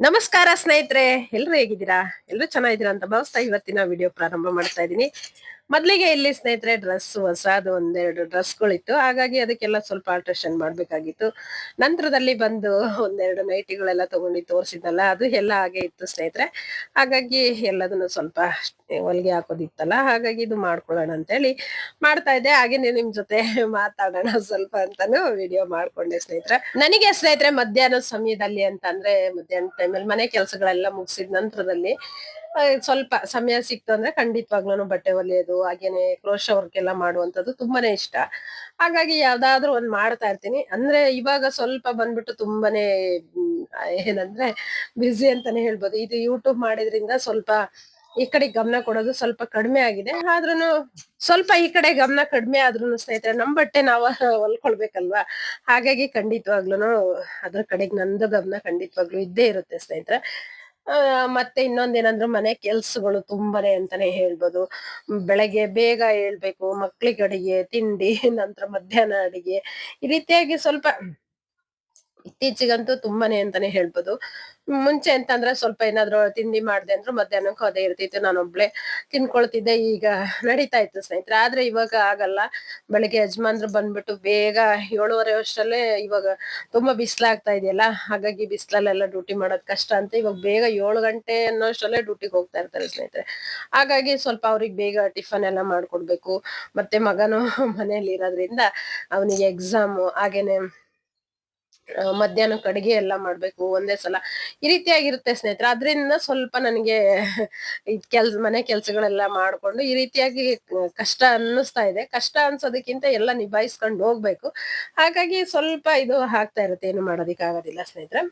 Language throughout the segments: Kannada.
ನಮಸ್ಕಾರ ಸ್ನೇಹಿತರೆ ಎಲ್ಲರೂ ಹೇಗಿದ್ದೀರಾ? ಎಲ್ರು ಚೆನ್ನಾಗಿದ್ದೀರಾ ಅಂತ ಭಾವಿಸ್ತಾ ಇವತ್ತಿನ ವಿಡಿಯೋ ಪ್ರಾರಂಭ ಮಾಡ್ತಾ ಇದ್ದೀನಿ. ಮೊದ್ಲಿಗೆ ಇಲ್ಲಿ ಸ್ನೇಹಿತರೆ ಡ್ರೆಸ್ ಹೊಸದು ಒಂದೆರಡು ಡ್ರೆಸ್ಗಳಿತ್ತು ಹಾಗಾಗಿ ಅದಕ್ಕೆಲ್ಲ ಸ್ವಲ್ಪ ಆಲ್ಟ್ರೇಷನ್ ಮಾಡ್ಬೇಕಾಗಿತ್ತು. ನಂತರದಲ್ಲಿ ಬಂದು ಒಂದೆರಡು ನೈಟಿಗಳೆಲ್ಲ ತಗೊಂಡು ತೋರಿಸಿದ್ನಲ್ಲ ಅದು ಎಲ್ಲ ಹಾಗೆ ಇತ್ತು ಸ್ನೇಹಿತರೆ. ಹಾಗಾಗಿ ಎಲ್ಲದನ್ನು ಸ್ವಲ್ಪ ಹೊಲಿಗೆ ಹಾಕೋದಿತ್ತಲ್ಲ, ಹಾಗಾಗಿ ಇದು ಮಾಡ್ಕೊಳ್ಳೋಣ ಅಂತೇಳಿ ಮಾಡ್ತಾ ಇದ್ದೆ. ಹಾಗೇನೆ ನಿಮ್ ಜೊತೆ ಮಾತಾಡೋಣ ಸ್ವಲ್ಪ ಅಂತಾನು ವಿಡಿಯೋ ಮಾಡ್ಕೊಂಡೆ ಸ್ನೇಹಿತರೆ. ನನಗೆ ಸ್ನೇಹಿತರೆ ಮಧ್ಯಾಹ್ನ ಸಮಯದಲ್ಲಿ ಅಂತ ಅಂದ್ರೆ ಮಧ್ಯಾಹ್ನ ಟೈಮಲ್ಲಿ ಮನೆ ಕೆಲಸಗಳೆಲ್ಲ ಮುಗಿಸಿದ ನಂತರದಲ್ಲಿ ಸ್ವಲ್ಪ ಸಮಯ ಸಿಕ್ತು ಅಂದ್ರೆ ಖಂಡಿತವಾಗ್ಲೂ ಬಟ್ಟೆ ಹೊಲಿಯೋದು ಹಾಗೇನೆ ಕ್ರೋಶ ವರ್ಕ್ ಎಲ್ಲ ಮಾಡುವಂತದ್ದು ತುಂಬಾನೇ ಇಷ್ಟ. ಹಾಗಾಗಿ ಯಾವ್ದಾದ್ರು ಒಂದ್ ಮಾಡ್ತಾ ಇರ್ತೀನಿ. ಅಂದ್ರೆ ಇವಾಗ ಸ್ವಲ್ಪ ಬಂದ್ಬಿಟ್ಟು ತುಂಬಾನೇ ಏನಂದ್ರೆ ಬ್ಯುಸಿ ಅಂತಾನೆ ಹೇಳ್ಬೋದು. ಇದು ಯೂಟ್ಯೂಬ್ ಮಾಡಿದ್ರಿಂದ ಸ್ವಲ್ಪ ಈ ಕಡೆ ಗಮನ ಕೊಡೋದು ಸ್ವಲ್ಪ ಕಡಿಮೆ ಆಗಿದೆ. ಆದ್ರೂನು ಸ್ವಲ್ಪ ಈ ಕಡೆ ಗಮನ ಕಡಿಮೆ ಆದ್ರೂ ಸ್ನೇಹಿತರೆ, ನಮ್ ಬಟ್ಟೆ ನಾವು ಹೊಲ್ಕೊಳ್ಬೇಕಲ್ವಾ? ಹಾಗಾಗಿ ಖಂಡಿತವಾಗ್ಲೂ ಅದ್ರ ಕಡೆಗೆ ನಂದು ಗಮನ ಖಂಡಿತವಾಗ್ಲೂ ಇದ್ದೇ ಇರುತ್ತೆ ಸ್ನೇಹಿತರೆ. ಮತ್ತೆ ಇನ್ನೊಂದೇನಂದ್ರೆ ಮನೆ ಕೆಲ್ಸಗಳು ತುಂಬಾನೇ ಅಂತಾನೆ ಹೇಳ್ಬೋದು. ಬೆಳಗ್ಗೆ ಬೇಗ ಹೇಳ್ಬೇಕು, ಮಕ್ಳಿಗೆ ಅಡಿಗೆ, ತಿಂಡಿ, ನಂತರ ಮಧ್ಯಾಹ್ನ ಅಡಿಗೆ, ಈ ರೀತಿಯಾಗಿ ಸ್ವಲ್ಪ ಇತ್ತೀಚೆಗಂತೂ ತುಂಬಾನೇ ಅಂತಾನೆ ಹೇಳ್ಬೋದು. ಮುಂಚೆ ಅಂತಂದ್ರೆ ಸ್ವಲ್ಪ ಏನಾದ್ರು ತಿಂಡಿ ಮಾಡ್ದೆ ಅಂದ್ರು ಮಧ್ಯಾಹ್ನಕ್ಕೂ ಅದೇ ಇರ್ತಿತ್ತು. ನಾನೊಬ್ಳೆ ತಿನ್ಕೊಳ್ತಿದ್ದೆ, ಈಗ ನಡೀತಾ ಇತ್ತು ಸ್ನೇಹಿತರೆ. ಆದ್ರೆ ಇವಾಗ ಆಗಲ್ಲ. ಬೆಳಿಗ್ಗೆ ಯಜಮಾನ್ರು ಬಂದ್ಬಿಟ್ಟು ಬೇಗ ಏಳುವರೆ ವರ್ಷದಲ್ಲೇ ಇವಾಗ ತುಂಬಾ ಬಿಸಿಲಾಗ್ತಾ ಇದೆಯಲ್ಲ. ಹಾಗಾಗಿ ಬಿಸಿಲಲ್ಲೆಲ್ಲ ಡ್ಯೂಟಿ ಮಾಡೋದ್ ಕಷ್ಟ ಅಂತ ಇವಾಗ ಬೇಗ ಏಳು ಗಂಟೆ ಅನ್ನೋಷ್ಟರಲ್ಲೇ ಡ್ಯೂಟಿಗೆ ಹೋಗ್ತಾ ಇರ್ತಾರೆ ಸ್ನೇಹಿತರೆ. ಹಾಗಾಗಿ ಸ್ವಲ್ಪ ಅವ್ರಿಗೆ ಬೇಗ ಟಿಫನ್ ಎಲ್ಲ ಮಾಡ್ಕೊಡ್ಬೇಕು. ಮತ್ತೆ ಮಗನು ಮನೆಯಲ್ಲಿ ಇರೋದ್ರಿಂದ ಅವನಿಗೆ ಎಕ್ಸಾಮು ಹಾಗೇನೆ ಮಧ್ಯಾಹ್ನಕ್ಕೆ ಅಡಿಗೆ ಎಲ್ಲ ಮಾಡ್ಬೇಕು ಒಂದೇ ಸಲ. ಈ ರೀತಿಯಾಗಿರುತ್ತೆ ಸ್ನೇಹಿತರೆ. ಅದರಿಂದ ಸ್ವಲ್ಪ ನನಗೆ ಇದ್ ಕೆಲ್ಸ, ಮನೆ ಕೆಲ್ಸಗಳೆಲ್ಲ ಮಾಡ್ಕೊಂಡು ಈ ರೀತಿಯಾಗಿ ಕಷ್ಟ ಅನ್ನಿಸ್ತಾ ಇದೆ. ಕಷ್ಟ ಅನ್ಸೋದಕ್ಕಿಂತ ಎಲ್ಲ ನಿಭಾಯಿಸ್ಕೊಂಡು ಹೋಗ್ಬೇಕು. ಹಾಗಾಗಿ ಸ್ವಲ್ಪ ಇದು ಆಗ್ತಾ ಇರುತ್ತೆ. ಏನು ಮಾಡೋದಿಕ್ ಆಗೋದಿಲ್ಲ ಸ್ನೇಹಿತರೆ.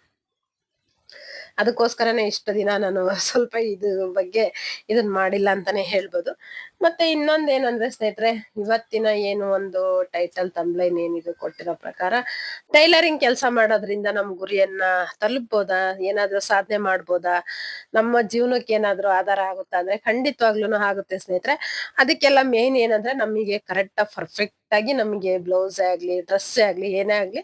ಅದಕ್ಕೋಸ್ಕರನೇ ಇಷ್ಟು ದಿನ ನಾನು ಸ್ವಲ್ಪ ಇದು ಬಗ್ಗೆ ಇದನ್ ಮಾಡಿಲ್ಲ ಅಂತಾನೆ ಹೇಳ್ಬೋದು. ಮತ್ತೆ ಇನ್ನೊಂದೇನಂದ್ರೆ ಸ್ನೇಹಿತರೆ, ಇವತ್ತಿನ ಏನು ಒಂದು ಟೈಟಲ್ ತಂಬ್ಲೈನ್ ಏನಿದು ಕೊಟ್ಟಿರೋ ಪ್ರಕಾರ ಟೈಲರಿಂಗ್ ಕೆಲಸ ಮಾಡೋದ್ರಿಂದ ನಮ್ ಗುರಿಯನ್ನ ತಲುಪಬಹುದಾ ಏನಾದ್ರೂ ಸಾಧನೆ ಮಾಡ್ಬೋದಾ? ನಮ್ಮ ಜೀವನಕ್ಕೆ ಏನಾದ್ರೂ ಆಧಾರ ಆಗುತ್ತಾ? ಅಂದ್ರೆ ಖಂಡಿತವಾಗ್ಲೂ ಆಗುತ್ತೆ ಸ್ನೇಹಿತರೆ. ಅದಕ್ಕೆಲ್ಲ ಮೇನ್ ಏನಂದ್ರೆ ನಮಗೆ ಕರೆಕ್ಟ್ ಪರ್ಫೆಕ್ಟ್ ಆಗಿ ನಮಗೆ ಬ್ಲೌಸ್ ಆಗ್ಲಿ ಡ್ರೆಸ್ ಆಗ್ಲಿ, ಏನೇ ಆಗ್ಲಿ,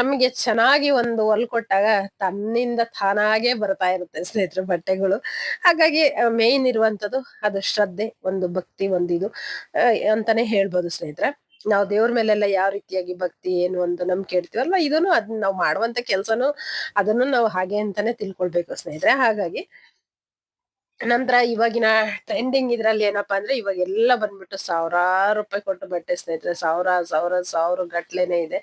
ನಮಗೆ ಚೆನ್ನಾಗಿ ಒಂದು ಹೊಲ್ಕೊಟ್ಟಾಗ ತನ್ನಿಂದ ತಾನಾಗೆ ಬರ್ತಾ ಇರುತ್ತೆ ಸ್ನೇಹಿತರೆ ಬಟ್ಟೆಗಳು. ಹಾಗಾಗಿ ಮೇನ್ ಇರುವಂತದ್ದು ಅದು ಶ್ರದ್ಧೆ, ಒಂದು ಭಕ್ತಿ, ಒಂದು ಇದು ಅಂತಾನೆ ಹೇಳ್ಬೋದು ಸ್ನೇಹಿತರೆ. ನಾವು ದೇವ್ರ ಮೇಲೆಲ್ಲ ಯಾವ ರೀತಿಯಾಗಿ ಭಕ್ತಿ, ಏನು ಒಂದು ನಂಬಿಕೆ ಇಡ್ತೀವಲ್ವ, ಇದನ್ನು ಅದನ್ನ ನಾವು ಮಾಡುವಂತ ಕೆಲ್ಸನು ಅದನ್ನು ನಾವು ಹಾಗೆ ಅಂತಾನೆ ತಿಳ್ಕೊಳ್ಬೇಕು ಸ್ನೇಹಿತರೆ. ಹಾಗಾಗಿ ನಂತರ ಇವಾಗಿನ ಟ್ರೆಂಡಿಂಗ್ ಇದ್ರಲ್ಲಿ ಏನಪ್ಪಾ ಅಂದ್ರೆ ಇವಾಗ ಎಲ್ಲ ಬಂದ್ಬಿಟ್ಟು ಸಾವಿರಾರು ರೂಪಾಯಿ ಕೊಟ್ಟು ಬಟ್ಟೆ ಸ್ನೇಹಿತರೆ, ಸಾವಿರ ಸಾವಿರ ಸಾವಿರ ಗಟ್ಲೆನೆ ಇದೆ.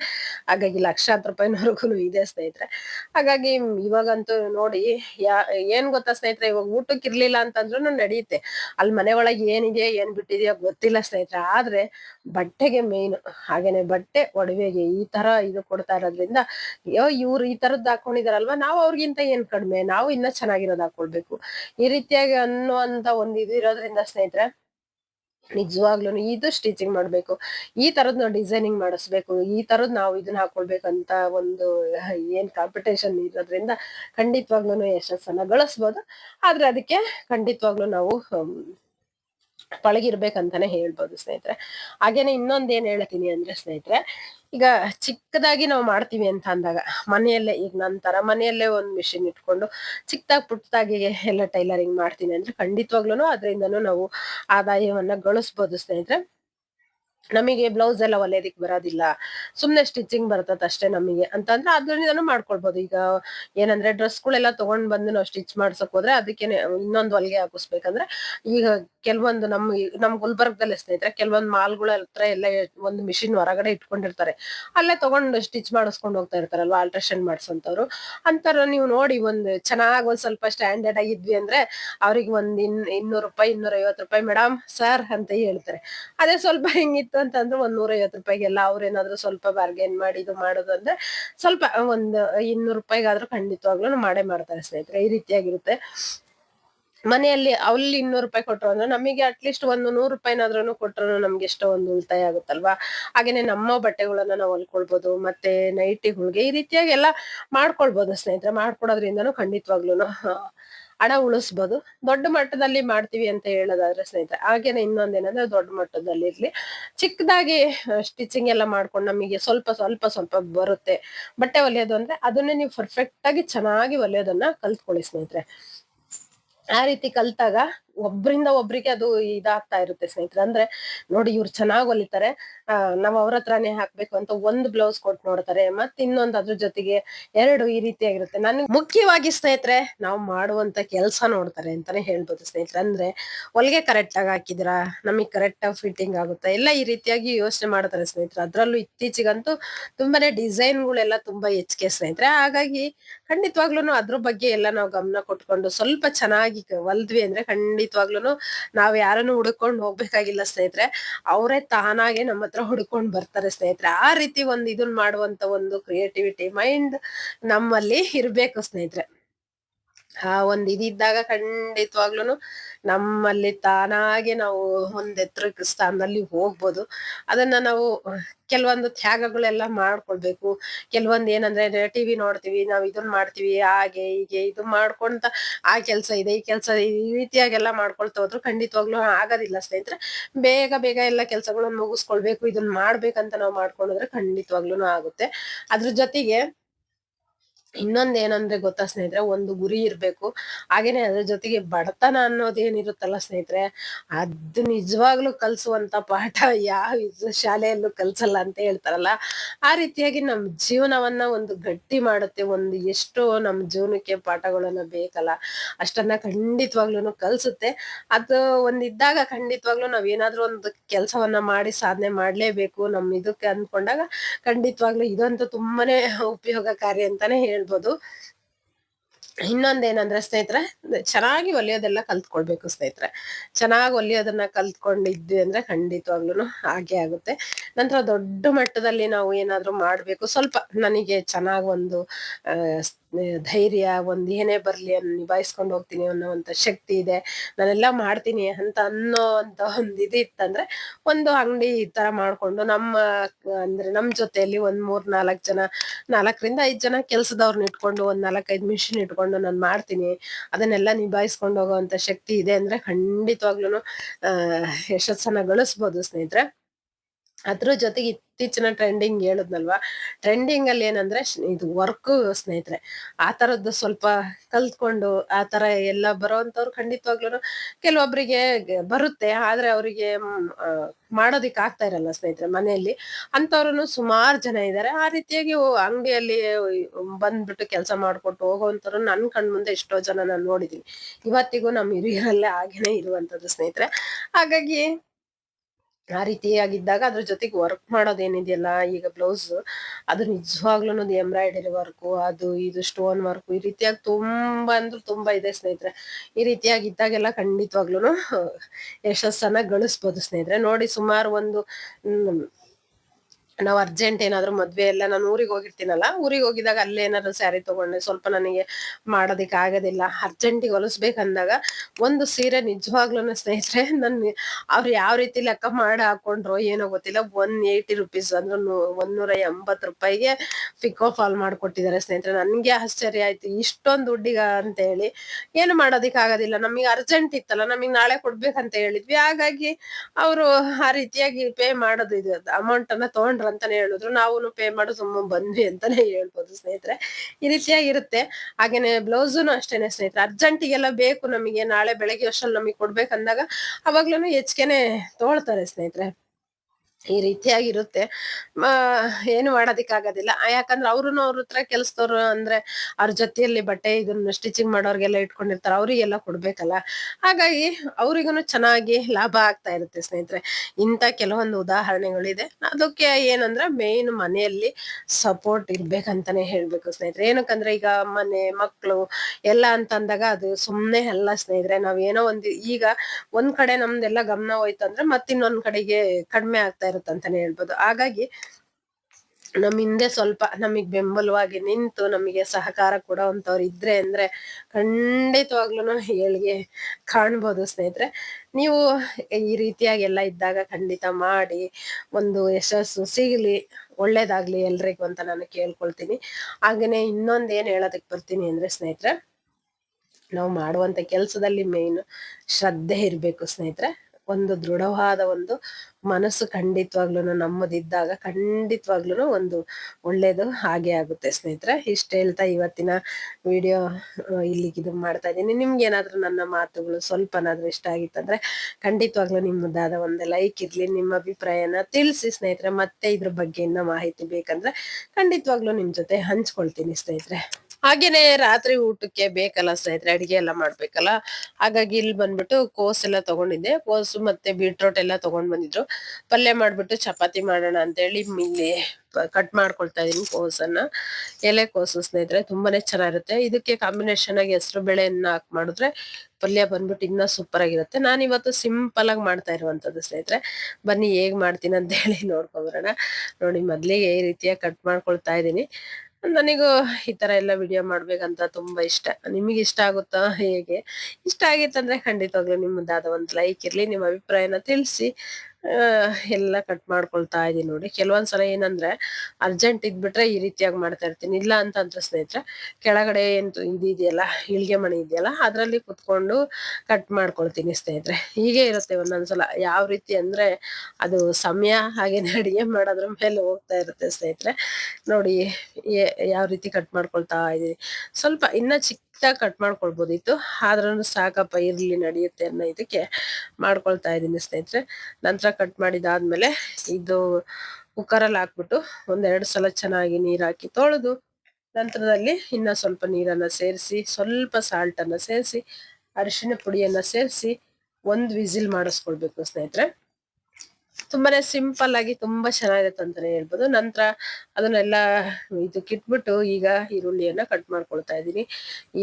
ಹಾಗಾಗಿ ಲಕ್ಷಾಂತರ ರೂಪಾಯಿನವರೆಗೂ ಇದೆ ಸ್ನೇಹಿತರೆ. ಹಾಗಾಗಿ ಇವಾಗಂತೂ ನೋಡಿ, ಯಾ, ಏನ್ ಗೊತ್ತಾ ಸ್ನೇಹಿತರೆ, ಇವಾಗ ಊಟಕ್ಕೆ ಇರ್ಲಿಲ್ಲ ಅಂತಂದ್ರೂ ನಡೆಯುತ್ತೆ ಅಲ್ಲಿ ಮನೆ ಒಳಗೆ ಏನಿದೆಯೋ ಏನ್ ಬಿಟ್ಟಿದೆಯೋ ಗೊತ್ತಿಲ್ಲ ಸ್ನೇಹಿತರೆ. ಆದ್ರೆ ಬಟ್ಟೆಗೆ ಮೇನ್ ಹಾಗೇನೆ ಬಟ್ಟೆ, ಒಡವೆಗೆ ಈ ತರ ಇದು ಕೊಡ್ತಾ ಇರೋದ್ರಿಂದ ಯೋ ಇವ್ರು ಈ ತರದ್ ಹಾಕೊಂಡಿದಾರಲ್ವಾ? ನಾವು ಅವ್ರಿಗಿಂತ ಏನ್ ಕಡಿಮೆ? ನಾವು ಇನ್ನ ಚೆನ್ನಾಗಿರೋದ್ ಹಾಕೊಳ್ಬೇಕು. ಈ ರೀತಿಯಾಗಿ ಅನ್ನುವಂತ ಒಂದು ಇದು ಇರೋದ್ರಿಂದ ಸ್ನೇಹಿತರೆ, ನಿಜವಾಗ್ಲೂ ಇದು ಸ್ಟಿಚಿಂಗ್ ಮಾಡ್ಬೇಕು. ಈ ತರದ್ ನಾವು ಡಿಸೈನಿಂಗ್ ಮಾಡಿಸ್ಬೇಕು. ಈ ತರದ್ ನಾವು ಇದನ್ನ ಹಾಕೊಳ್ಬೇಕಂತ ಒಂದು, ಏನ್ ಕಾಂಪಿಟೇಷನ್ ಇರೋದ್ರಿಂದ ಖಂಡಿತವಾಗ್ಲೂ ಯಶಸ್ಸನ್ನ ಗಳಿಸ್ಬೋದು. ಆದ್ರೆ ಅದಕ್ಕೆ ಖಂಡಿತವಾಗ್ಲೂ ನಾವು ಪಳಗಿರ್ಬೇಕಂತಾನೆ ಹೇಳ್ಬೋದು ಸ್ನೇಹಿತರೆ. ಹಾಗೇನೆ ಇನ್ನೊಂದ್ ಏನ್ ಹೇಳ್ತೀನಿ ಅಂದ್ರೆ ಸ್ನೇಹಿತರೆ, ಈಗ ಚಿಕ್ಕದಾಗಿ ನಾವು ಮಾಡ್ತೀವಿ ಅಂತ ಅಂದಾಗ, ಮನೆಯಲ್ಲೇ ಈಗ ನಂತರ ಮನೆಯಲ್ಲೇ ಒಂದು ಮಿಷಿನ್ ಇಟ್ಕೊಂಡು ಚಿಕ್ಕದಾಗಿ ಪುಟ್ಟದಾಗಿ ಎಲ್ಲ ಟೈಲರಿಂಗ್ ಮಾಡ್ತೀನಿ ಅಂದ್ರೆ ಖಂಡಿತವಾಗ್ಲೂ ಅದರಿಂದನೂ ನಾವು ಆದಾಯವನ್ನ ಗಳಿಸ್ಬೋದು ಸ್ನೇಹಿತರೆ. ನಮಗೆ ಬ್ಲೌಸ್ ಎಲ್ಲ ಹೊಲಿಯೋದಿಕ್ ಬರೋದಿಲ್ಲ ಸುಮ್ಮನೆ ಸ್ಟಿಚಿಂಗ್ ಬರ್ತದ ಅಷ್ಟೇ ನಮಗೆ ಅಂತಂದ್ರೆ ಅದರಿಂದನೂ ಮಾಡ್ಕೊಳ್ಬೋದು. ಈಗ ಏನಂದ್ರೆ ಡ್ರೆಸ್ಗಳೆಲ್ಲ ತಗೊಂಡ್ ಬಂದು ನಾವು ಸ್ಟಿಚ್ ಮಾಡ್ಸಕ್ ಹೋದ್ರೆ ಅದಕ್ಕೆ ಇನ್ನೊಂದು ಹೊಲಿಗೆ ಹಾಕಿಸ್ಬೇಕಂದ್ರೆ ಈಗ ಕೆಲವೊಂದು ನಮ್ ನಮ್ ಗುಲ್ಬರ್ಗದಲ್ಲಿ ಸ್ನೇಹಿತರೆ ಕೆಲವೊಂದು ಮಾಲ್ಗಳ ಹತ್ರ ಎಲ್ಲ ಒಂದು ಮಿಷಿನ್ ಹೊರಗಡೆ ಇಟ್ಕೊಂಡಿರ್ತಾರೆ. ಅಲ್ಲೇ ತಗೊಂಡು ಸ್ಟಿಚ್ ಮಾಡಿಸ್ಕೊಂಡು ಹೋಗ್ತಾ ಇರ್ತಾರಲ್ವಾ ಆಲ್ಟ್ರೇಷನ್ ಮಾಡಿಸೋಂಥವ್ರು. ಅಂತಾರ ನೀವು ನೋಡಿ ಒಂದು ಚೆನ್ನಾಗಿ ಒಂದ್ ಸ್ವಲ್ಪ ಸ್ಟ್ಯಾಂಡರ್ಡ್ ಆಗಿದ್ವಿ ಅಂದ್ರೆ ಅವ್ರಿಗೆ ಒಂದ್ ಇನ್, ಇನ್ನೂರು ರೂಪಾಯಿ ಇನ್ನೂರ ಐವತ್ತು ರೂಪಾಯಿ ಮೇಡಮ್ ಸರ್ ಅಂತ ಹೇಳ್ತಾರೆ. ಅದೇ ಸ್ವಲ್ಪ ಹೆಂಗಿತ್ತು ಅಂತಂದ್ರೆ ಒಂದ್ ನೂರ ಐವತ್ತು ರೂಪಾಯಿಗೆಲ್ಲ ಅವ್ರೇನಾದ್ರು ಸ್ವಲ್ಪ ಬಾರ್ಗೇನ್ ಮಾಡಿ, ಇದು ಮಾಡೋದು ಅಂದ್ರೆ ಸ್ವಲ್ಪ ಒಂದು ಇನ್ನೂರು ರೂಪಾಯಿಗಾದ್ರೂ ಖಂಡಿತವಾಗ್ಲೂ ಮಾಡೇ ಮಾಡ್ತಾರೆ ಸ್ನೇಹಿತರೆ, ಈ ರೀತಿಯಾಗಿರುತ್ತೆ. ಮನೆಯಲ್ಲಿ ಅಲ್ಲಿ ಇನ್ನೂರು ರೂಪಾಯಿ ಕೊಟ್ರು ಅಂದ್ರೆ ನಮಗೆ ಅಟ್ಲೀಸ್ಟ್ ಒಂದು ನೂರು ರೂಪಾಯಿನಾದ್ರೂ ಕೊಟ್ಟರು ನಮ್ಗೆ ಎಷ್ಟೋ ಒಂದು ಉಳಿತಾಯ ಆಗುತ್ತಲ್ವಾ? ಹಾಗೇನೆ ನಮ್ಮ ಬಟ್ಟೆಗಳನ್ನ ನಾವು ಹೊಲ್ಕೊಳ್ಬೋದು ಮತ್ತೆ ನೈಟಿ ನೈಟಿಗಳಿಗೆ ಈ ರೀತಿಯಾಗಿ ಎಲ್ಲ ಮಾಡ್ಕೊಳ್ಬೋದು ಸ್ನೇಹಿತರೆ. ಮಾಡ್ಕೊಡೋದ್ರಿಂದನೂ ಖಂಡಿತವಾಗ್ಲೂ ಹಣ ಉಳಿಸ್ಬೋದು. ದೊಡ್ಡ ಮಟ್ಟದಲ್ಲಿ ಮಾಡ್ತೀವಿ ಅಂತ ಹೇಳೋದಾದ್ರೆ ಸ್ನೇಹಿತರೆ, ಹಾಗೇನೆ ಇನ್ನೊಂದೇನಂದ್ರೆ ದೊಡ್ಡ ಮಟ್ಟದಲ್ಲಿ ಇರ್ಲಿ. ಚಿಕ್ಕದಾಗಿ ಸ್ಟಿಚಿಂಗ್ ಎಲ್ಲ ಮಾಡ್ಕೊಂಡು ನಮಗೆ ಸ್ವಲ್ಪ ಸ್ವಲ್ಪ ಸ್ವಲ್ಪ ಬರುತ್ತೆ. ಬಟ್ಟೆ ಹೊಲಿಯೋದು ಅಂದ್ರೆ ಅದನ್ನೇ ನೀವು ಪರ್ಫೆಕ್ಟ್ ಆಗಿ ಚೆನ್ನಾಗಿ ಹೊಲಿಯೋದನ್ನ ಕಲ್ತ್ಕೊಳ್ಳಿ ಸ್ನೇಹಿತರೆ. ಆ ರೀತಿ ಕಲ್ತಾಗ ಒಬ್ರಿಂದ ಒಬ್ರಿಗೆ ಅದು ಇದಾಗ್ತಾ ಇರುತ್ತೆ ಸ್ನೇಹಿತರೆ. ಅಂದ್ರೆ ನೋಡಿ ಇವ್ರು ಚೆನ್ನಾಗ್ ಹೊಲಿತಾರೆ. ನಾವ್ ಅವ್ರ ಹತ್ರನೇ ಹಾಕ್ಬೇಕು ಅಂತ ಒಂದು ಬ್ಲೌಸ್ ಕೊಟ್ಟು ನೋಡ್ತಾರೆ. ಮತ್ ಇನ್ನೊಂದ್ ಅದ್ರ ಜೊತೆಗೆ ಎರಡು ಈ ರೀತಿಯಾಗಿರುತ್ತೆ. ನನ್ ಮುಖ್ಯವಾಗಿ ಸ್ನೇಹಿತರೆ, ನಾವು ಮಾಡುವಂತ ಕೆಲ್ಸ ನೋಡ್ತಾರೆ ಅಂತಾನೆ ಹೇಳ್ಬೋದು ಸ್ನೇಹಿತರೆ. ಅಂದ್ರೆ ಹೊಲಿಗೆ ಕರೆಕ್ಟ್ ಆಗಿ ಹಾಕಿದಿರಾ ನಮಗ್ ಕರೆಕ್ಟ್ ಆಗಿ ಫಿಟ್ಟಿಂಗ್ ಆಗುತ್ತೆ? ಎಲ್ಲ ಈ ರೀತಿಯಾಗಿ ಯೋಚನೆ ಮಾಡ್ತಾರೆ ಸ್ನೇಹಿತರೆ. ಅದ್ರಲ್ಲೂ ಇತ್ತೀಚೆಗಂತೂ ತುಂಬಾನೇ ಡಿಸೈನ್ಗಳೆಲ್ಲ ತುಂಬಾ ಹೆಚ್ಚಿಗೆ ಸ್ನೇಹಿತರೆ. ಹಾಗಾಗಿ ಖಂಡಿತವಾಗ್ಲೂ ಅದ್ರ ಬಗ್ಗೆ ಎಲ್ಲ ನಾವು ಗಮನ ಕೊಟ್ಕೊಂಡು ಸ್ವಲ್ಪ ಚೆನ್ನಾಗಿ ಹೊಲ್ದ್ವಿ ಅಂದ್ರೆ ಖಂಡಿತವಾಗ್ಲೂ ನಾವ್ ಯಾರನ್ನು ಹುಡ್ಕೊಂಡು ಹೋಗ್ಬೇಕಾಗಿಲ್ಲ ಸ್ನೇಹಿತರೆ. ಅವರೇ ತಾನಾಗೆ ನಮ್ಮ ಹತ್ರ ಹುಡ್ಕೊಂಡ್ ಬರ್ತಾರೆ ಸ್ನೇಹಿತರೆ. ಆ ರೀತಿ ಒಂದ್ ಇದನ್ ಮಾಡುವಂತ ಒಂದು ಕ್ರಿಯೇಟಿವಿಟಿ ಮೈಂಡ್ ನಮ್ಮಲ್ಲಿ ಇರ್ಬೇಕು ಸ್ನೇಹಿತರೆ. ಆ ಒಂದ್ ಇದಿದ್ದಾಗ ಖಂಡಿತವಾಗ್ಲೂನು ನಮ್ಮಲ್ಲಿ ತಾನಾಗೆ ನಾವು ಒಂದ್ ಎತ್ತರ ಸ್ಥಾನದಲ್ಲಿ ಹೋಗ್ಬೋದು. ಅದನ್ನ ನಾವು ಕೆಲವೊಂದು ತ್ಯಾಗಗಳೆಲ್ಲ ಮಾಡ್ಕೊಳ್ಬೇಕು. ಕೆಲವೊಂದ್ ಏನಂದ್ರೆ ಟಿವಿ ನೋಡ್ತೀವಿ, ನಾವ್ ಇದನ್ ಮಾಡ್ತೀವಿ, ಹಾಗೆ ಹೀಗೆ ಇದು ಮಾಡ್ಕೊಂತ ಆ ಕೆಲಸ ಇದೆ, ಈ ಕೆಲಸ ಈ ರೀತಿಯಾಗೆಲ್ಲ ಮಾಡ್ಕೊಳ್ತಾ ಹೋದ್ರು ಖಂಡಿತವಾಗ್ಲೂ ಆಗೋದಿಲ್ಲ ಸ್ನೇಹಿತರೆ. ಬೇಗ ಬೇಗ ಎಲ್ಲ ಕೆಲಸಗಳನ್ನ ಮುಗಿಸ್ಕೊಳ್ಬೇಕು ಇದನ್ನ ಮಾಡ್ಬೇಕಂತ ನಾವು ಮಾಡ್ಕೊಂಡ್ರೆ ಖಂಡಿತವಾಗ್ಲೂನು ಆಗುತ್ತೆ. ಅದ್ರ ಜೊತೆಗೆ ಇನ್ನೊಂದ್ ಏನಂದ್ರೆ ಗೊತ್ತಾ ಸ್ನೇಹಿತರೆ, ಒಂದು ಗುರಿ ಇರ್ಬೇಕು. ಹಾಗೇನೆ ಅದ್ರ ಜೊತೆಗೆ ಬಡತನ ಅನ್ನೋದು ಏನಿರುತ್ತಲ್ಲ ಸ್ನೇಹಿತರೆ, ಅದು ನಿಜವಾಗ್ಲೂ ಕಲ್ಸುವಂತ ಪಾಠ ಯಾವ ಶಾಲೆಯಲ್ಲೂ ಕಲ್ಸಲ್ಲ ಅಂತ ಹೇಳ್ತಾರಲ್ಲ. ಆ ರೀತಿಯಾಗಿ ನಮ್ ಜೀವನವನ್ನ ಒಂದು ಗಟ್ಟಿ ಮಾಡುತ್ತೆ, ಒಂದು ಎಷ್ಟೋ ನಮ್ ಜೀವನಕ್ಕೆ ಪಾಠಗಳನ್ನ ಬೇಕಲ್ಲ, ಅಷ್ಟನ್ನ ಖಂಡಿತವಾಗ್ಲೂ ಕಲ್ಸುತ್ತೆ. ಅದು ಒಂದಿದ್ದಾಗ ಖಂಡಿತವಾಗ್ಲೂ ನಾವ್ ಏನಾದ್ರೂ ಒಂದು ಕೆಲ್ಸವನ್ನ ಮಾಡಿ ಸಾಧನೆ ಮಾಡ್ಲೇಬೇಕು ನಮ್ ಇದಕ್ಕೆ ಅನ್ಕೊಂಡಾಗ ಖಂಡಿತವಾಗ್ಲೂ ಇದಂತೂ ತುಂಬಾನೇ ಉಪಯೋಗಕಾರಿ ಅಂತಾನೆ ಹೇಳ್ಬೋದು. ಇನ್ನೊಂದೇನಂದ್ರೆ ಸ್ನೇಹಿತರೆ ಚೆನ್ನಾಗಿ ಒಲಿಯೋದೆಲ್ಲ ಕಲ್ತ್ಕೊಳ್ಬೇಕು ಸ್ನೇಹಿತರೆ. ಚೆನ್ನಾಗಿ ಒಲಿಯೋದನ್ನ ಕಲ್ತ್ಕೊಂಡಿದ್ವಿ ಅಂದ್ರೆ ಖಂಡಿತವಾಗ್ಲೂ ಹಾಗೆ ಆಗುತ್ತೆ. ನಂತರ ದೊಡ್ಡ ಮಟ್ಟದಲ್ಲಿ ನಾವು ಏನಾದ್ರೂ ಮಾಡ್ಬೇಕು. ಸ್ವಲ್ಪ ನನಗೆ ಚೆನ್ನಾಗ್ ಒಂದು ಧೈರ್ಯ, ಒಂದ್ ಏನೇ ಬರ್ಲಿ ಅನ್ನ ನಿಭಾಯಿಸ್ಕೊಂಡು ಹೋಗ್ತೀನಿ ಅನ್ನೋವಂತ ಶಕ್ತಿ ಇದೆ. ನಾನೆಲ್ಲ ಮಾಡ್ತೀನಿ ಅಂತ ಅನ್ನೋ ಅಂತ ಒಂದ್ ಇದು ಇತ್ತಂದ್ರೆ ಒಂದು ಅಂಗಡಿ ಈ ತರ ಮಾಡ್ಕೊಂಡು ನಮ್ಮ, ಅಂದ್ರೆ ನಮ್ ಜೊತೆಯಲ್ಲಿ ಒಂದ್ ಮೂರ್ ನಾಲ್ಕ್ ಜನ, ನಾಲ್ಕರಿಂದ ಐದ್ ಜನ ಕೆಲ್ಸದವ್ರನ್ನ ಇಟ್ಕೊಂಡು ಒಂದ್ ನಾಲ್ಕೈದ್ ಮಿಷಿನ್ ಇಟ್ಕೊಂಡು ನಾನ್ ಮಾಡ್ತೀನಿ. ಅದನ್ನೆಲ್ಲ ನಿಭಾಯಿಸ್ಕೊಂಡು ಹೋಗುವಂತ ಶಕ್ತಿ ಇದೆ ಅಂದ್ರೆ ಖಂಡಿತವಾಗ್ಲೂನು, ಆ, ಯಶಸ್ಸನ್ನ ಗಳಿಸ್ಬೋದು ಸ್ನೇಹಿತರೆ. ಅದ್ರ ಜೊತೆಗೆ ಇತ್ತೀಚಿನ ಟ್ರೆಂಡಿಂಗ್ ಹೇಳದ್ನಲ್ವಾ? ಟ್ರೆಂಡಿಂಗ್ ಅಲ್ಲಿ ಏನಂದ್ರೆ ಇದು ವರ್ಕ್ ಸ್ನೇಹಿತರೆ, ಆ ತರದ್ದು ಸ್ವಲ್ಪ ಕಲ್ತ್ಕೊಂಡು, ಆ ತರ ಎಲ್ಲ ಬರುವಂತವ್ರು ಖಂಡಿತವಾಗ್ಲೂ ಕೆಲವೊಬ್ಬರಿಗೆ ಬರುತ್ತೆ, ಆದ್ರೆ ಅವರಿಗೆ ಮಾಡೋದಿಕ್ ಆಗ್ತಾ ಇರಲ್ಲ ಸ್ನೇಹಿತರೆ ಮನೆಯಲ್ಲಿ. ಅಂತವ್ರು ಸುಮಾರು ಜನ ಇದ್ದಾರೆ ಆ ರೀತಿಯಾಗಿ ಅಂಗಡಿಯಲ್ಲಿ ಬಂದ್ಬಿಟ್ಟು ಕೆಲಸ ಮಾಡ್ಕೊಟ್ಟು ಹೋಗೋವಂಥವ್ರು ನನ್ ಕಣ್ ಮುಂದೆ ಎಷ್ಟೋ ಜನ ನಾನು ನೋಡಿದೀನಿ. ಇವತ್ತಿಗೂ ನಮ್ಮ ಹಿರಿಯರಲ್ಲೇ ಹಾಗೇನೆ ಇರುವಂತದ್ದು ಸ್ನೇಹಿತರೆ. ಹಾಗಾಗಿ ಆ ರೀತಿಯಾಗಿದ್ದಾಗ ಅದ್ರ ಜೊತೆಗೆ ವರ್ಕ್ ಮಾಡೋದೇನಿದೆಯಲ್ಲ, ಈಗ ಬ್ಲೌಸ್ ಅದು ನಿಜವಾಗ್ಲೂ ಎಂಬ್ರಾಯ್ಡರಿ ವರ್ಕು ಅದು ಇದು ಸ್ಟೋನ್ ವರ್ಕ್ ಈ ರೀತಿಯಾಗಿ ತುಂಬಾ ಅಂದ್ರೆ ತುಂಬಾ ಇದೆ ಸ್ನೇಹಿತರೆ. ಈ ರೀತಿಯಾಗಿ ಇದ್ದಾಗೆಲ್ಲ ಖಂಡಿತವಾಗ್ಲೂ ಯಶಸ್ಸನ್ನ ಗಳಿಸ್ಬೋದು ಸ್ನೇಹಿತರೆ. ನೋಡಿ ಸುಮಾರು ಒಂದು ನಾವು ಅರ್ಜೆಂಟ್ ಏನಾದ್ರು ಮದ್ವೆ ಎಲ್ಲ ನಾನು ಊರಿಗೆ ಹೋಗಿರ್ತೀನಲ್ಲ, ಊರಿಗೆ ಹೋಗಿದಾಗ ಅಲ್ಲೇ ಏನಾದ್ರು ಸ್ಯಾರಿ ತಗೊಂಡೆ, ಸ್ವಲ್ಪ ನನಗೆ ಮಾಡೋದಿಕ್ ಆಗೋದಿಲ್ಲ. ಅರ್ಜೆಂಟಿಗೆ ಹೊಲಿಸ್ಬೇಕಂದಾಗ ಒಂದು ಸೀರೆ ನಿಜವಾಗ್ಲೂ ಸ್ನೇಹಿತರೆ, ನನ್ ಅವ್ರು ಯಾವ ರೀತಿ ಲೆಕ್ಕ ಮಾಡಿ ಹಾಕೊಂಡ್ರು ಏನೋ ಗೊತ್ತಿಲ್ಲ ಒನ್ ಏಯ್ಟಿ ರುಪೀಸ್ ಅಂದ್ರೆ ಒಂದೂರ ಎಂಬತ್ ರೂಪಾಯಿಗೆ ಪಿಕೋ ಫಾಲ್ ಮಾಡ್ಕೊಟ್ಟಿದ್ದಾರೆ ಸ್ನೇಹಿತರೆ. ನನ್ಗೆ ಆಶ್ಚರ್ಯ ಆಯ್ತು, ಇಷ್ಟೊಂದು ದುಡ್ಡಿಗ ಅಂತ ಹೇಳಿ ಏನು ಮಾಡೋದಿಕ್ಕೆ ಆಗೋದಿಲ್ಲ. ನಮಗೆ ಅರ್ಜೆಂಟ್ ಇತ್ತಲ್ಲ, ನಮಗೆ ನಾಳೆ ಕೊಡ್ಬೇಕಂತ ಹೇಳಿದ್ವಿ. ಹಾಗಾಗಿ ಅವರು ಆ ರೀತಿಯಾಗಿ ಪೇ ಮಾಡೋದು ಇದು ಅಮೌಂಟ್ ಅನ್ನ ತಗೊಂಡ್ರು. ಅಂತಾನೆ ಹೇಳಿದ್ರು. ನಾವು ಪೇ ಮಾಡು ಸುಮ್ಮ ಬಂದ್ವಿ ಅಂತಾನೆ ಹೇಳ್ಬೋದು ಸ್ನೇಹಿತರೆ. ಈ ರೀತಿಯಾಗಿ ಇರುತ್ತೆ ಹಾಗೇನೆ ಬ್ಲೌಸುನು ಅಷ್ಟೇನೆ ಸ್ನೇಹಿತರೆ. ಅರ್ಜೆಂಟಿಗೆಲ್ಲ ಬೇಕು ನಮಗೆ. ನಾಳೆ ಬೆಳಗ್ಗೆ ಅಷ್ಟ್ರಲ್ಲಿ ನಮಗೆ ಕೊಡ್ಬೇಕಂದಾಗ ಅವಾಗ್ಲೂ ಹೆಚ್ಚಿಗೆನೆ ತೋಳ್ತಾರೆ ಸ್ನೇಹಿತರೆ. ಈ ರೀತಿಯಾಗಿರುತ್ತೆ. ಏನು ಮಾಡೋದಿಕ್ಕಾಗೋದಿಲ್ಲ. ಯಾಕಂದ್ರೆ ಅವ್ರು ಅವ್ರ ಹತ್ರ ಕೆಲ್ಸದವ್ರು ಅಂದ್ರೆ ಅವ್ರ ಜೊತೆಯಲ್ಲಿ ಬಟ್ಟೆ ಇದನ್ನ ಸ್ಟಿಚಿಂಗ್ ಮಾಡೋರ್ಗೆಲ್ಲ ಇಟ್ಕೊಂಡಿರ್ತಾರೆ. ಅವರಿಗೆಲ್ಲ ಕೊಡ್ಬೇಕಲ್ಲ. ಹಾಗಾಗಿ ಅವ್ರಿಗೂ ಚೆನ್ನಾಗಿ ಲಾಭ ಆಗ್ತಾ ಇರುತ್ತೆ ಸ್ನೇಹಿತರೆ. ಇಂಥ ಕೆಲವೊಂದು ಉದಾಹರಣೆಗಳಿದೆ. ಅದಕ್ಕೆ ಏನಂದ್ರೆ ಮೇನ್ ಮನೆಯಲ್ಲಿ ಸಪೋರ್ಟ್ ಇರ್ಬೇಕಂತಾನೆ ಹೇಳ್ಬೇಕು ಸ್ನೇಹಿತರೆ. ಏನಕ್ಕಂದ್ರೆ ಈಗ ಮನೆ ಮಕ್ಕಳು ಎಲ್ಲ ಅಂತ ಅಂದಾಗ ಅದು ಸುಮ್ಮನೆ ಅಲ್ಲ ಸ್ನೇಹಿತರೆ. ನಾವೇನೋ ಒಂದು, ಈಗ ಒಂದ್ ಕಡೆ ನಮ್ದೆಲ್ಲ ಗಮನ ಹೋಯ್ತು ಅಂದ್ರೆ ಮತ್ತಿನ್ನೊಂದ್ ಕಡೆಗೆ ಕಡಿಮೆ ಆಗ್ತಾ ಅಂತಾನೆ ಹೇಳ್ಬೋದು. ಹಾಗಾಗಿ ನಮ್ ಹಿಂದೆ ಸ್ವಲ್ಪ ನಮಗ್ ಬೆಂಬಲವಾಗಿ ನಿಂತು ನಮಗೆ ಸಹಕಾರ ಕೊಡೋವಂಥವ್ರು ಇದ್ರೆ ಅಂದ್ರೆ ಖಂಡಿತವಾಗ್ಲೂ ಹೇಳಿಗೆ ಕಾಣ್ಬೋದು ಸ್ನೇಹಿತರೆ. ನೀವು ಈ ರೀತಿಯಾಗಿ ಎಲ್ಲ ಇದ್ದಾಗ ಖಂಡಿತ ಮಾಡಿ ಒಂದು ಯಶಸ್ಸು ಸಿಗಲಿ, ಒಳ್ಳೇದಾಗ್ಲಿ ಎಲ್ರಿಗೂ ಅಂತ ನಾನು ಕೇಳ್ಕೊಳ್ತೀನಿ. ಹಾಗೇನೆ ಇನ್ನೊಂದ್ ಏನ್ ಹೇಳೋದಕ್ ಬರ್ತೀನಿ ಅಂದ್ರೆ ಸ್ನೇಹಿತರೆ, ನಾವು ಮಾಡುವಂತ ಕೆಲಸದಲ್ಲಿ ಮೇನ್ ಶ್ರದ್ಧೆ ಇರಬೇಕು ಸ್ನೇಹಿತರೆ. ಒಂದು ದೃಢವಾದ ಒಂದು ಮನಸ್ಸು ಖಂಡಿತವಾಗ್ಲೂ ನಮ್ಮದಿದ್ದಾಗ ಖಂಡಿತವಾಗ್ಲೂ ಒಂದು ಒಳ್ಳೇದು ಹಾಗೆ ಆಗುತ್ತೆ, ಸ್ನೇಹಿತರೆ. ಇಷ್ಟ ಹೇಳ್ತಾ ಇವತ್ತಿನ ವಿಡಿಯೋ ಇಲ್ಲಿಗೆ ಇದು ಮಾಡ್ತಾ ಇದ್ದೀನಿ. ನಿಮ್ಗೆ ಏನಾದರೂ ನನ್ನ ಮಾತುಗಳು ಸ್ವಲ್ಪನಾದ್ರೂ ಇಷ್ಟ ಆಗಿತ್ತಂದ್ರೆ ಖಂಡಿತವಾಗ್ಲೂ ನಿಮ್ಮದಾದ ಒಂದು ಲೈಕ್ ಇರ್ಲಿ, ನಿಮ್ಮ ಅಭಿಪ್ರಾಯನ ತಿಳಿಸಿ, ಸ್ನೇಹಿತರೆ. ಮತ್ತೆ ಇದ್ರ ಬಗ್ಗೆ ಇನ್ನ ಮಾಹಿತಿ ಬೇಕಂದ್ರೆ ಖಂಡಿತವಾಗ್ಲೂ ನಿಮ್ ಜೊತೆ ಹಂಚ್ಕೊಳ್ತೀನಿ, ಸ್ನೇಹಿತರೆ. ಹಾಗೇನೆ ರಾತ್ರಿ ಊಟಕ್ಕೆ ಬೇಕಲ್ಲ ಸ್ನೇಹಿತರೆ, ಅಡಿಗೆ ಎಲ್ಲ ಮಾಡ್ಬೇಕಲ್ಲ. ಹಾಗಾಗಿ ಇಲ್ಲಿ ಬಂದ್ಬಿಟ್ಟು ಕೋಸ್ ಎಲ್ಲ ತಗೊಂಡಿದ್ದೆ. ಕೋಸು ಮತ್ತೆ ಬೀಟ್ರೋಟ್ ಎಲ್ಲ ತಗೊಂಡ್ ಬಂದಿದ್ರು. ಪಲ್ಯ ಮಾಡ್ಬಿಟ್ಟು ಚಪಾತಿ ಮಾಡೋಣ ಅಂತ ಹೇಳಿ ಇಲ್ಲಿ ಕಟ್ ಮಾಡ್ಕೊಳ್ತಾ ಇದೀನಿ ಕೋಸನ್ನ ಎಲೆ ಕೋಸು ಸ್ನೇಹಿತರೆ, ತುಂಬಾನೇ ಚೆನ್ನಾಗಿರುತ್ತೆ. ಇದಕ್ಕೆ ಕಾಂಬಿನೇಷನ್ ಆಗಿ ಹೆಸರು ಬೇಳೆಯನ್ನ ಹಾಕಿ ಮಾಡಿದ್ರೆ ಪಲ್ಯ ಬಂದ್ಬಿಟ್ಟು ಇನ್ನೂ ಸೂಪರ್ ಆಗಿರುತ್ತೆ. ನಾನು ಇವತ್ತು ಸಿಂಪಲ್ ಆಗಿ ಮಾಡ್ತಾ ಇರುವಂತದ್ದು ಸ್ನೇಹಿತರೆ. ಬನ್ನಿ ಹೇಗ್ ಮಾಡ್ತೀನಿ ಅಂತ ಹೇಳಿ ನೋಡ್ಕೊಂಡ್ಬರೋಣ ನೋಡಿ, ಮೊದ್ಲಿಗೆ ಈ ರೀತಿಯಾಗಿ ಕಟ್ ಮಾಡ್ಕೊಳ್ತಾ ಇದ್ದೀನಿ. ನನಗೂ ಈ ತರ ಎಲ್ಲ ವಿಡಿಯೋ ಮಾಡ್ಬೇಕಂತ ತುಂಬಾ ಇಷ್ಟ. ನಿಮಗೆ ಇಷ್ಟ ಆಗುತ್ತಾ? ಹೇಗೆ? ಇಷ್ಟ ಆಗಿತ್ತಂದ್ರೆ ಖಂಡಿತವಾಗ್ಲೂ ನಿಮ್ಮದಾದ ಒಂದು ಲೈಕ್ ಇರ್ಲಿ, ನಿಮ್ಮ ಅಭಿಪ್ರಾಯನ ತಿಳಿಸಿ. ಎಲ್ಲ ಕಟ್ ಮಾಡ್ಕೊಳ್ತಾ ಇದೀನಿ ನೋಡಿ. ಕೆಲವೊಂದ್ಸಲ ಏನಂದ್ರೆ ಅರ್ಜೆಂಟ್ ಇದ್ಬಿಟ್ರೆ ಈ ರೀತಿಯಾಗಿ ಮಾಡ್ತಾ ಇರ್ತೀನಿ. ಇಲ್ಲ ಅಂತ ಅಂದ್ರೆ ಸ್ನೇಹಿತರೆ, ಕೆಳಗಡೆ ಏನು ಇದು ಇದೆಯಲ್ಲ, ಇಳಿಗೆ ಮಣಿ ಇದೆಯಲ್ಲ, ಅದ್ರಲ್ಲಿ ಕುತ್ಕೊಂಡು ಕಟ್ ಮಾಡ್ಕೊಳ್ತೀನಿ ಸ್ನೇಹಿತರೆ. ಹೀಗೆ ಇರುತ್ತೆ ಒಂದೊಂದ್ಸಲ. ಯಾವ ರೀತಿ ಅಂದ್ರೆ ಅದು ಸಮಯ ಹಾಗೆ ಅಡಿಗೆ ಮಾಡೋದ್ರ ಮೇಲೆ ಹೋಗ್ತಾ ಇರುತ್ತೆ ಸ್ನೇಹಿತರೆ. ನೋಡಿ ಯಾವ ರೀತಿ ಕಟ್ ಮಾಡ್ಕೊಳ್ತಾ ಇದೀನಿ. ಸ್ವಲ್ಪ ಇನ್ನ ಚಿಕ್ಕ ಕಟ್ ಮಾಡ್ಕೊಳ್ಬೋದಿತ್ತು. ಆದ್ರೂ ಸಾಕಪ್ಪ, ಇರ್ಲಿ ನಡೆಯುತ್ತೆ ಅನ್ನೋ ಇದಕ್ಕೆ ಮಾಡ್ಕೊಳ್ತಾ ಇದ್ದೀನಿ ಸ್ನೇಹಿತರೆ. ನಂತರ ಕಟ್ ಮಾಡಿದಾದ್ಮೇಲೆ ಇದು ಕುಕ್ಕರಲ್ಲಿ ಹಾಕ್ಬಿಟ್ಟು ಒಂದೆರಡು ಸಲ ಚೆನ್ನಾಗಿ ನೀರ್ ಹಾಕಿ ತೊಳೆದು ನಂತರದಲ್ಲಿ ಇನ್ನ ಸ್ವಲ್ಪ ನೀರನ್ನ ಸೇರಿಸಿ, ಸ್ವಲ್ಪ ಸಾಲ್ಟ್ ಅನ್ನ ಸೇರಿಸಿ ಅರಿಶಿನ ಪುಡಿಯನ್ನ ಸೇರಿಸಿ ಒಂದ್ ವಿಸಿಲ್ ಮಾಡಿಸ್ಕೊಳ್ಬೇಕು ಸ್ನೇಹಿತರೆ. ತುಂಬಾನೇ ಸಿಂಪಲ್ ಆಗಿ ತುಂಬಾ ಚೆನ್ನಾಗಿರುತ್ತೆ ಅಂತಾನೆ ಹೇಳ್ಬೋದು. ನಂತರ ಅದನ್ನೆಲ್ಲ ಇದಕ್ಕೆ ಇಟ್ಬಿಟ್ಟು ಈಗ ಈರುಳ್ಳಿಯನ್ನ ಕಟ್ ಮಾಡ್ಕೊಳ್ತಾ ಇದ್ದೀನಿ.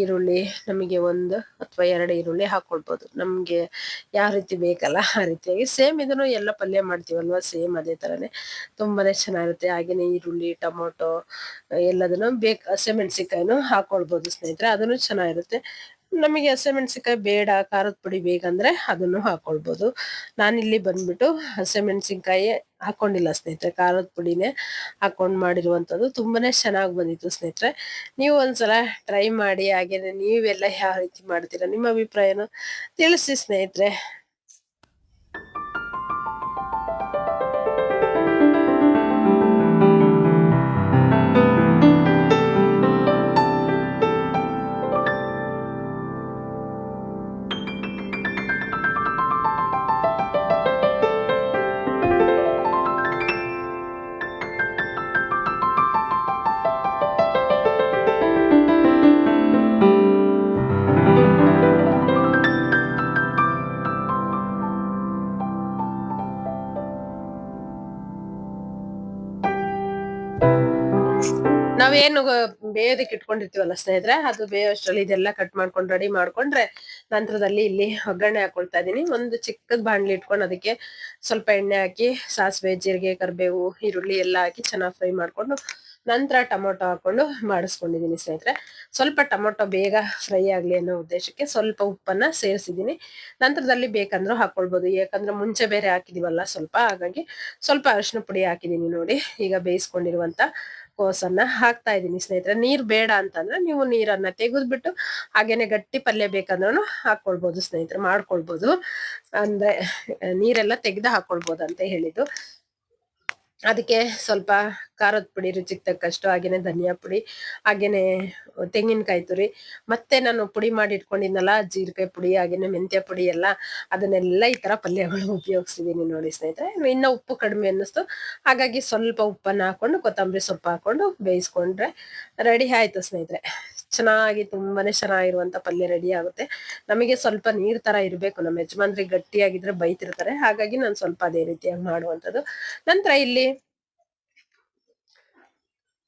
ಈರುಳ್ಳಿ ನಮಗೆ ಒಂದು ಅಥವಾ ಎರಡು ಈರುಳ್ಳಿ ಹಾಕೊಳ್ಬೋದು. ನಮ್ಗೆ ಯಾವ ರೀತಿ ಬೇಕಲ್ಲ ಆ ರೀತಿಯಾಗಿ ಸೇಮ್ ಇದನ್ನು ಎಲ್ಲ ಪಲ್ಯ ಮಾಡ್ತೀವಲ್ವ ಸೇಮ್ ಅದೇ ತರನೇ. ತುಂಬಾನೇ ಚೆನ್ನಾಗಿರುತ್ತೆ. ಹಾಗೇನೆ ಈರುಳ್ಳಿ, ಟೊಮೊಟೊ ಎಲ್ಲದನ್ನು ಬೇಕು ಹಸಿಮೆಣಸಿಕಾಯಿನೂ ಹಾಕೊಳ್ಬೋದು ಸ್ನೇಹಿತರೆ. ಅದನ್ನು ಚೆನ್ನಾಗಿರುತ್ತೆ. ನಮಗೆ ಹಸಿಮೆಣಸಿನ್ಕಾಯಿ ಬೇಡ, ಖಾರದ ಪುಡಿ ಬೇಕಂದ್ರೆ ಅದನ್ನು ಹಾಕೊಳ್ಬೋದು. ನಾನಿಲ್ಲಿ ಬಂದ್ಬಿಟ್ಟು ಹಸಿಮೆಣಸಿನ್ಕಾಯಿ ಹಾಕೊಂಡಿಲ್ಲ ಸ್ನೇಹಿತರೆ, ಖಾರದ ಪುಡಿನೇ ಹಾಕೊಂಡು ಮಾಡಿರುವಂಥದ್ದು ತುಂಬಾನೇ ಚೆನ್ನಾಗಿ ಬಂದಿತ್ತು ಸ್ನೇಹಿತರೆ. ನೀವು ಒಂದ್ಸಲ ಟ್ರೈ ಮಾಡಿ, ಹಾಗೇನೆ ನೀವೆಲ್ಲ ಯಾವ ರೀತಿ ಮಾಡ್ತೀರಾ, ನಿಮ್ಮ ಅಭಿಪ್ರಾಯನೂ ತಿಳಿಸಿ ಸ್ನೇಹಿತರೆ. ನಾವೇನು ಬೇಯೋದಕ್ಕೆ ಇಟ್ಕೊಂಡಿರ್ತೀವಲ್ಲ ಸ್ನೇಹಿತರೆ, ಅದು ಬೇಯೋಷ್ಟ್ರಲ್ಲಿ ಇದೆಲ್ಲ ಕಟ್ ಮಾಡ್ಕೊಂಡು ರೆಡಿ ಮಾಡ್ಕೊಂಡ್ರೆ ನಂತರದಲ್ಲಿ ಇಲ್ಲಿ ಒಗ್ಗರಣೆ ಹಾಕೊಳ್ತಾ ಇದ್ದೀನಿ. ಒಂದು ಚಿಕ್ಕದ ಬಾಣಲಿ ಇಟ್ಕೊಂಡು ಅದಕ್ಕೆ ಸ್ವಲ್ಪ ಎಣ್ಣೆ ಹಾಕಿ, ಸಾಸಿವೆ, ಜೀರಿಗೆ, ಕರಿಬೇವು, ಈರುಳ್ಳಿ ಎಲ್ಲ ಹಾಕಿ ಚೆನ್ನಾಗಿ ಫ್ರೈ ಮಾಡಿಕೊಂಡು ನಂತರ ಟೊಮೊಟೊ ಹಾಕೊಂಡು ಮಾಡಿಸ್ಕೊಂಡಿದ್ದೀನಿ ಸ್ನೇಹಿತರೆ. ಸ್ವಲ್ಪ ಟೊಮೊಟೊ ಬೇಗ ಫ್ರೈ ಆಗಲಿ ಅನ್ನೋ ಉದ್ದೇಶಕ್ಕೆ ಸ್ವಲ್ಪ ಉಪ್ಪನ್ನ ಸೇರಿಸಿದ್ದೀನಿ. ನಂತರದಲ್ಲಿ ಬೇಕಂದ್ರೂ ಹಾಕ್ಕೊಳ್ಬೋದು ಯಾಕಂದ್ರೆ ಮುಂಚೆ ಬೇರೆ ಹಾಕಿದೀವಲ್ಲ ಸ್ವಲ್ಪ, ಹಾಗಾಗಿ ಸ್ವಲ್ಪ ಅರಿಶಿನ ಪುಡಿ ಹಾಕಿದೀನಿ ನೋಡಿ. ಈಗ ಬೇಯಿಸ್ಕೊಂಡಿರುವಂತ ಕೋಸನ್ನ ಹಾಕ್ತಾ ಇದ್ದೀನಿ ಸ್ನೇಹಿತರೆ. ನೀರ್ ಬೇಡ ಅಂತಂದ್ರೆ ನೀವು ನೀರನ್ನ ತೆಗೆದ್ಬಿಟ್ಟು ಹಾಗೇನೆ ಗಟ್ಟಿ ಪಲ್ಯ ಬೇಕಂದ್ರೂ ಹಾಕೊಳ್ಬಹುದು ಸ್ನೇಹಿತರೆ, ಮಾಡ್ಕೊಳ್ಬೋದು. ಅಂದ್ರೆ, ನೀರೆಲ್ಲ ತೆಗೆದು ಹಾಕೊಳ್ಬಹುದು ಅಂತ ಹೇಳಿದ್ದು. ಅದಕ್ಕೆ ಸ್ವಲ್ಪ ಖಾರದ ಪುಡಿ ರುಚಿಗೆ ತಕ್ಕಷ್ಟು, ಹಾಗೇನೆ ಧನಿಯಾ ಪುಡಿ, ಹಾಗೇನೆ ತೆಂಗಿನಕಾಯಿ ತುರಿ, ಮತ್ತೆ ನಾನು ಪುಡಿ ಮಾಡಿ ಇಟ್ಕೊಂಡಿದ್ನಲ್ಲ, ಜೀರಿಗೆ ಪುಡಿ ಹಾಗೆಯೇ ಮೆಂತ್ಯ ಪುಡಿ ಎಲ್ಲ, ಅದನ್ನೆಲ್ಲ ಈ ಥರ ಪಲ್ಯಗಳು ಉಪಯೋಗಿಸಿದ್ದೀನಿ ನೋಡಿ ಸ್ನೇಹಿತರೆ. ಇನ್ನ ಉಪ್ಪು ಕಡಿಮೆ ಅನ್ನಿಸ್ತು. ಹಾಗಾಗಿ ಸ್ವಲ್ಪ ಉಪ್ಪನ್ನು ಹಾಕೊಂಡು, ಕೊತ್ತಂಬರಿ ಸೊಪ್ಪು ಹಾಕೊಂಡು ಬೇಯಿಸ್ಕೊಂಡ್ರೆ ರೆಡಿ ಆಯಿತು ಸ್ನೇಹಿತರೆ. ಚೆನ್ನಾಗಿ ತುಂಬಾನೇ ಚೆನ್ನಾಗಿರುವಂತ ಪಲ್ಯ ರೆಡಿ ಆಗುತ್ತೆ. ನಮಗೆ ಸ್ವಲ್ಪ ನೀರ್ ತರ ಇರಬೇಕು. ನಮ್ಮ ಯಜಮಾನ್ರಿಗೆ ಗಟ್ಟಿಯಾಗಿದ್ರೆ ಬೈತಿರ್ತಾರೆ. ಹಾಗಾಗಿ ನಾನು ಸ್ವಲ್ಪ ಅದೇ ರೀತಿಯಾಗಿ ಮಾಡುವಂತದ್ದು ನಂತರ ಇಲ್ಲಿ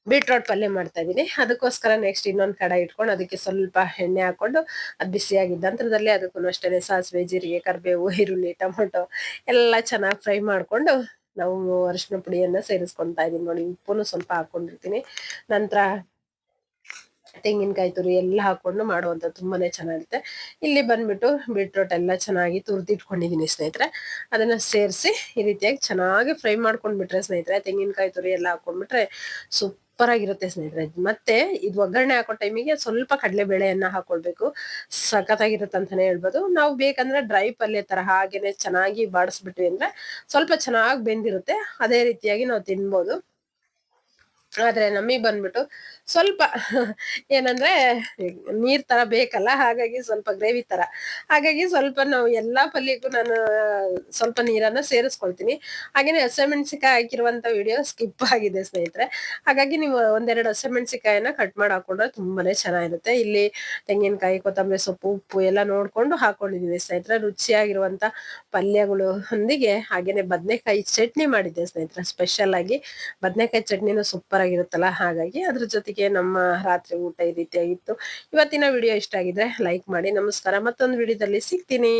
ಬೀಟ್ರೋಟ್ ಪಲ್ಯ ಮಾಡ್ತಾ ಇದೀನಿ ಅದಕ್ಕೋಸ್ಕರ ನೆಕ್ಸ್ಟ್ ಇನ್ನೊಂದು ಕಡಾಯಿ ಇಟ್ಕೊಂಡು ಅದಕ್ಕೆ ಸ್ವಲ್ಪ ಎಣ್ಣೆ ಹಾಕೊಂಡು ಅದು ಬಿಸಿಯಾಗಿದ್ದ ನಂತರದಲ್ಲಿ ಅದಕ್ಕೂ ಅಷ್ಟೇ ಸಾಸಿವೆ, ಜೀರಿಗೆ, ಕರಿಬೇವು, ಈರುಳ್ಳಿ, ಟೊಮೊಟೊ ಎಲ್ಲ ಚೆನ್ನಾಗಿ ಫ್ರೈ ಮಾಡ್ಕೊಂಡು ನಾವು ಅರಿಶಿನ ಪುಡಿಯನ್ನ ಸೇರಿಸ್ಕೊತಾ ಇದೀನಿ ನೋಡಿ. ಉಪ್ಪುನು ಸ್ವಲ್ಪ ಹಾಕೊಂಡಿರ್ತೀನಿ. ನಂತರ ತೆಂಗಿನಕಾಯಿ ತುರಿ ಎಲ್ಲ ಹಾಕೊಂಡು ಮಾಡುವಂತ ತುಂಬಾನೇ ಚೆನ್ನಾಗಿರುತ್ತೆ. ಇಲ್ಲಿ ಬಂದ್ಬಿಟ್ಟು ಬೀಟ್ರೋಟ್ ಎಲ್ಲ ಚೆನ್ನಾಗಿ ತುರ್ದಿಟ್ಕೊಂಡಿದೀನಿ ಸ್ನೇಹಿತರೆ. ಅದನ್ನ ಸೇರಿಸಿ ಈ ರೀತಿಯಾಗಿ ಚೆನ್ನಾಗಿ ಫ್ರೈ ಮಾಡ್ಕೊಂಡ್ಬಿಟ್ರೆ ಸ್ನೇಹಿತರೆ, ತೆಂಗಿನಕಾಯಿ ತುರಿ ಎಲ್ಲ ಹಾಕೊಂಡ್ಬಿಟ್ರೆ ಸೂಪ್ ಸೂಪರ್ ಆಗಿರುತ್ತೆ ಸ್ನೇಹಿತರೆ. ಮತ್ತೆ ಇದು ಒಗ್ಗರಣೆ ಹಾಕೋ ಟೈಮಿಗೆ ಸ್ವಲ್ಪ ಕಡಲೆಬೇಳೆಯನ್ನ ಹಾಕೊಳ್ಬೇಕು. ಸಖತ್ತಾಗಿರುತ್ತೆ ಅಂತಾನೆ ಹೇಳ್ಬೋದು. ನಾವು ಬೇಕಂದ್ರೆ ಡ್ರೈ ಪಲ್ಯ ತರ ಹಾಗೇನೆ ಚೆನ್ನಾಗಿ ಬಾಡಿಸ್ಬಿಟ್ವಿ ಅಂದ್ರೆ ಸ್ವಲ್ಪ ಚೆನ್ನಾಗಿ ಬೆಂದಿರುತ್ತೆ. ಅದೇ ರೀತಿಯಾಗಿ ನಾವು ತಿನ್ಬೋದು. ಆದ್ರೆ ನಮಗ್ ಬಂದ್ಬಿಟ್ಟು ಸ್ವಲ್ಪ ಏನಂದ್ರೆ ನೀರ್ ತರ ಬೇಕಲ್ಲ, ಹಾಗಾಗಿ ಸ್ವಲ್ಪ ಗ್ರೇವಿ ತರ. ಹಾಗಾಗಿ ಸ್ವಲ್ಪ ನಾವು ಎಲ್ಲಾ ಪಲ್ಯಕ್ಕೂ ನಾನು ಸ್ವಲ್ಪ ನೀರನ್ನ ಸೇರಿಸ್ಕೊಳ್ತೀನಿ. ಹಾಗೇನೆ ಹಸಿಮೆಣಸಿಕಾಯಿ ಹಾಕಿರುವಂತ ವಿಡಿಯೋ ಸ್ಕಿಪ್ ಆಗಿದೆ ಸ್ನೇಹಿತರೆ. ಹಾಗಾಗಿ ನೀವು ಒಂದೆರಡು ಹಸಿಮೆಣಸಿಕಾಯನ್ನ ಕಟ್ ಮಾಡಿ ಹಾಕೊಂಡ್ರೆ ತುಂಬಾನೇ ಚೆನ್ನಾಗಿರುತ್ತೆ. ಇಲ್ಲಿ ತೆಂಗಿನಕಾಯಿ, ಕೊತ್ತಂಬರಿ ಸೊಪ್ಪು, ಉಪ್ಪು ಎಲ್ಲ ನೋಡ್ಕೊಂಡು ಹಾಕೊಂಡಿದ್ದೀನಿ ಸ್ನೇಹಿತರೆ. ರುಚಿಯಾಗಿರುವಂತ ಪಲ್ಯಗಳು ಹೊಂದಿಗೆ ಹಾಗೇನೆ ಬದನೆಕಾಯಿ ಚಟ್ನಿ ಮಾಡಿದ್ದೆ ಸ್ನೇಹಿತರೆ. ಸ್ಪೆಷಲ್ ಆಗಿ ಬದನೆಕಾಯಿ ಚಟ್ನಿನೂ ಸೂಪರ್ ಆಗಿರುತ್ತಲ್ಲ, ಹಾಗಾಗಿ ಅದ್ರ ಜೊತೆಗೆ ನಮ್ಮ ರಾತ್ರಿ ಊಟ ಈ ರೀತಿಯಾಗಿತ್ತು. ಇವತ್ತಿನ ವಿಡಿಯೋ ಇಷ್ಟ ಆಗಿದ್ರೆ ಲೈಕ್ ಮಾಡಿ, ನಮಸ್ಕಾರ. ಮತ್ತೊಂದು ವಿಡಿಯೋದಲ್ಲಿ ಸಿಗ್ತೀನಿ.